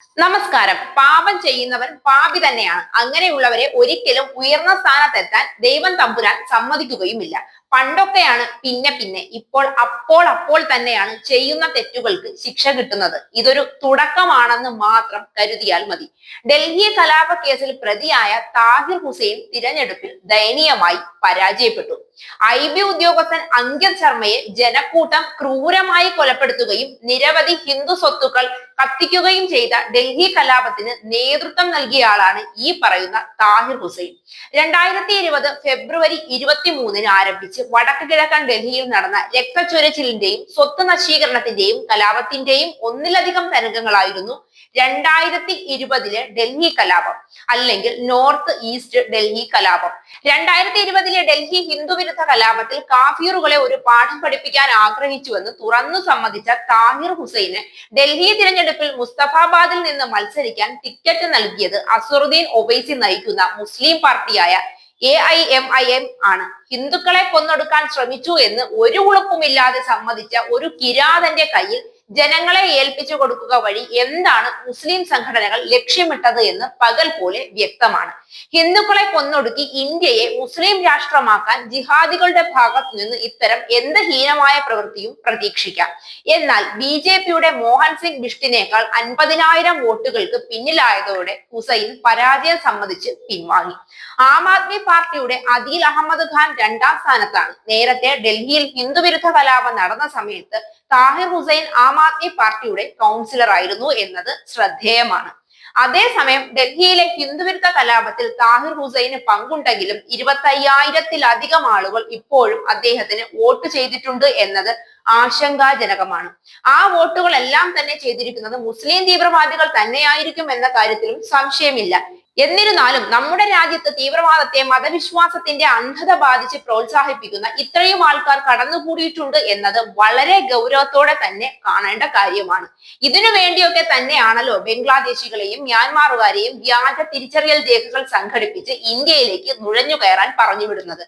നമസ്കാരം. പാപം ചെയ്യുന്നവൻ പാപി തന്നെയാണ്. അങ്ങനെയുള്ളവരെ ഒരിക്കലും ഉയർന്ന സ്ഥാനത്തെത്താൻ ദൈവം തമ്പുരാൻ സമ്മതിക്കുകയുമില്ല. പണ്ടൊക്കെയാണ് പിന്നെ പിന്നെ ഇപ്പോൾ അപ്പോൾ അപ്പോൾ തന്നെയാണ് ചെയ്യുന്ന തെറ്റുകൾക്ക് ശിക്ഷ കിട്ടുന്നത്. ഇതൊരു തുടക്കമാണെന്ന് മാത്രം കരുതിയാൽ മതി. ഡൽഹി കലാപ കേസിൽ പ്രതിയായ താഹിർ ഹുസൈൻ തിരഞ്ഞെടുപ്പിൽ ദയനീയമായി പരാജയപ്പെട്ടു. ഐ ബി ഉദ്യോഗസ്ഥൻ അങ്കിത് ശർമ്മയെ ജനക്കൂട്ടം ക്രൂരമായി കൊലപ്പെടുത്തുകയും നിരവധി ഹിന്ദു സ്വത്തുക്കൾ കത്തിക്കുകയും ചെയ്ത ഡൽഹി കലാപത്തിന് നേതൃത്വം നൽകിയ ആളാണ് ഈ പറയുന്ന താഹിർ ഹുസൈൻ. രണ്ടായിരത്തി ഇരുപത് ഫെബ്രുവരി ഇരുപത്തി മൂന്നിന് ആരംഭിച്ച് വടക്ക് കിഴക്കൻ ഡൽഹിയിൽ നടന്ന രക്തച്ചൊരിച്ചിലിന്റെയും സ്വത്ത് നശീകരണത്തിന്റെയും കലാപത്തിന്റെയും ഒന്നിലധികം തരംഗങ്ങളായിരുന്നു രണ്ടായിരത്തി ഇരുപതിലെ ഡൽഹി കലാപം അല്ലെങ്കിൽ നോർത്ത് ഈസ്റ്റ് ഡൽഹി കലാപം. രണ്ടായിരത്തി ഇരുപതിലെ ഡൽഹി ഹിന്ദു വിരുദ്ധ കലാപത്തിൽ കാഫീറുകളെ ഒരു പാഠം പഠിപ്പിക്കാൻ ആഗ്രഹിച്ചുവെന്ന് തുറന്നു സമ്മതിച്ച താഹിർ ഹുസൈന് ഡൽഹി തിരഞ്ഞെടുപ്പിൽ മുസ്തഫാബാദിൽ നിന്ന് മത്സരിക്കാൻ ടിക്കറ്റ് നൽകിയത് അസറുദ്ദീൻ ഒവൈസി നയിക്കുന്ന മുസ്ലിം പാർട്ടിയായ A I M I M ആണ്. ഹിന്ദുക്കളെ കൊന്നൊടുക്കാൻ ശ്രമിച്ചു എന്ന് ഒരു ഉളുപ്പുമില്ലാതെ സമ്മതിച്ച ഒരു കിരാതന്റെ കയ്യിൽ ജനങ്ങളെ ഏൽപ്പിച്ചു കൊടുക്കുക വഴി എന്താണ് മുസ്ലിം സംഘടനകൾ ലക്ഷ്യമിട്ടത് എന്ന് പകൽ പോലെ വ്യക്തമാണ്. ഹിന്ദുക്കളെ കൊന്നൊടുക്കി ഇന്ത്യയെ മുസ്ലിം രാഷ്ട്രമാക്കാൻ ജിഹാദികളുടെ ഭാഗത്തു നിന്ന് ഇത്തരം എന്ത് ഹീനമായ പ്രവൃത്തിയും പ്രതീക്ഷിക്കാം. എന്നാൽ ബി ജെ പിയുടെ മോഹൻ സിംഗ് ബിഷ്ടിനേക്കാൾ അൻപതിനായിരം വോട്ടുകൾക്ക് പിന്നിലായതോടെ ഹുസൈൻ പരാജയം സമ്മതിച്ച് പിൻവാങ്ങി. ആം ആദ്മി പാർട്ടിയുടെ അദീൽ അഹമ്മദ് ഖാൻ രണ്ടാം സ്ഥാനത്താണ്. നേരത്തെ ഡൽഹിയിൽ ഹിന്ദുവിരുദ്ധ കലാപം നടന്ന സമയത്ത് താഹിർ ഹുസൈൻ ആം ആദ്മി പാർട്ടിയുടെ കൗൺസിലർ ആയിരുന്നു എന്നത് ശ്രദ്ധേയമാണ്. അതേസമയം ഡൽഹിയിലെ ഹിന്ദുവിരുദ്ധ കലാപത്തിൽ താഹിർ ഹുസൈന് പങ്കുണ്ടെങ്കിലും ഇരുപത്തയ്യായിരത്തിലധികം ആളുകൾ ഇപ്പോഴും അദ്ദേഹത്തിന് വോട്ട് ചെയ്തിട്ടുണ്ട് എന്നത് ആശങ്കാജനകമാണ്. ആ വോട്ടുകളെല്ലാം തന്നെ ചെയ്തിരിക്കുന്നത് മുസ്ലിം തീവ്രവാദികൾ തന്നെയായിരിക്കും എന്ന കാര്യത്തിലും സംശയമില്ല. എന്നിരുന്നാലും നമ്മുടെ രാജ്യത്ത് തീവ്രവാദത്തെ മതവിശ്വാസത്തിന്റെ അന്ധത ബാധിച്ച് പ്രോത്സാഹിപ്പിക്കുന്ന ഇത്രയും ആൾക്കാർ കടന്നുകൂടിയിട്ടുണ്ട് എന്നത് വളരെ ഗൗരവത്തോടെ തന്നെ കാണേണ്ട കാര്യമാണ്. ഇതിനു വേണ്ടിയൊക്കെ തന്നെയാണല്ലോ ബംഗ്ലാദേശികളെയും മ്യാൻമാറുകാരെയും വ്യാജ തിരിച്ചറിയൽ രേഖകൾ സംഘടിപ്പിച്ച് ഇന്ത്യയിലേക്ക് നുഴഞ്ഞു കയറാൻ പറഞ്ഞുവിടുന്നത്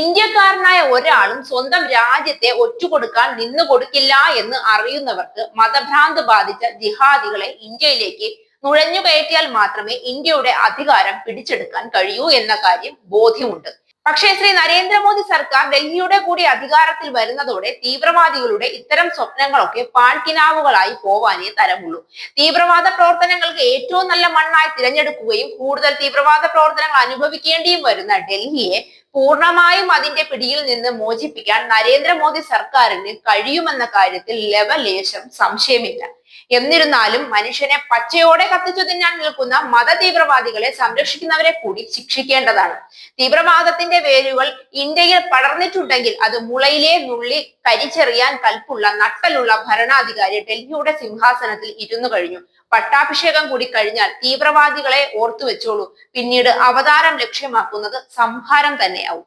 ഇന്ത്യക്കാരനായ ഒരാളും സ്വന്തം രാജ്യത്തെ ഒറ്റുകൊടുക്കാൻ നിന്നു കൊടുക്കില്ല എന്ന് അറിയുന്നവർക്ക് മതഭ്രാന്ത് ബാധിച്ച ജിഹാദികളെ ഇന്ത്യയിലേക്ക് നുഴഞ്ഞു കയറ്റിയാൽ മാത്രമേ ഇന്ത്യയുടെ അധികാരം പിടിച്ചെടുക്കാൻ കഴിയൂ എന്ന കാര്യം ബോധ്യമുണ്ട്. പക്ഷേ ശ്രീ നരേന്ദ്രമോദി സർക്കാർ ഡൽഹിയുടെ കൂടി അധികാരത്തിൽ വരുന്നതോടെ തീവ്രവാദികളുടെ ഇത്തരം സ്വപ്നങ്ങളൊക്കെ പാൽക്കിനാവുകളായി പോവാനേ തരമുള്ളൂ. തീവ്രവാദ പ്രവർത്തനങ്ങൾക്ക് ഏറ്റവും നല്ല മണ്ണായി തിരഞ്ഞെടുക്കുകയും കൂടുതൽ തീവ്രവാദ പ്രവർത്തനങ്ങൾ അനുഭവിക്കേണ്ടിയും വരുന്ന ഡൽഹിയെ പൂർണമായും അതിന്റെ പിടിയിൽ നിന്ന് മോചിപ്പിക്കാൻ നരേന്ദ്രമോദി സർക്കാരിന് കഴിയുമെന്ന കാര്യത്തിൽ ലവലേശം സംശയമില്ല. എന്നിരുന്നാലും മനുഷ്യനെ പച്ചയോടെ കത്തിച്ചു തിന്നാൻ നിൽക്കുന്ന മത തീവ്രവാദികളെ സംരക്ഷിക്കുന്നവരെ കൂടി ശിക്ഷിക്കേണ്ടതാണ്. തീവ്രവാദത്തിന്റെ വേരുകൾ ഇന്ത്യയിൽ പടർന്നിട്ടുണ്ടെങ്കിൽ അത് മുളയിലെ നുള്ളി കരിച്ചെറിയാൻ കൽപ്പുള്ള നട്ടലുള്ള ഭരണാധികാരി ഡൽഹിയുടെ സിംഹാസനത്തിൽ ഇരുന്നു കഴിഞ്ഞു. പട്ടാഭിഷേകം കൂടി കഴിഞ്ഞാൽ തീവ്രവാദികളെ ഓർത്തു വെച്ചോളൂ പിന്നീട് അവതാരം ലക്ഷ്യമാക്കുന്നത് സംഹാരം തന്നെയാവും.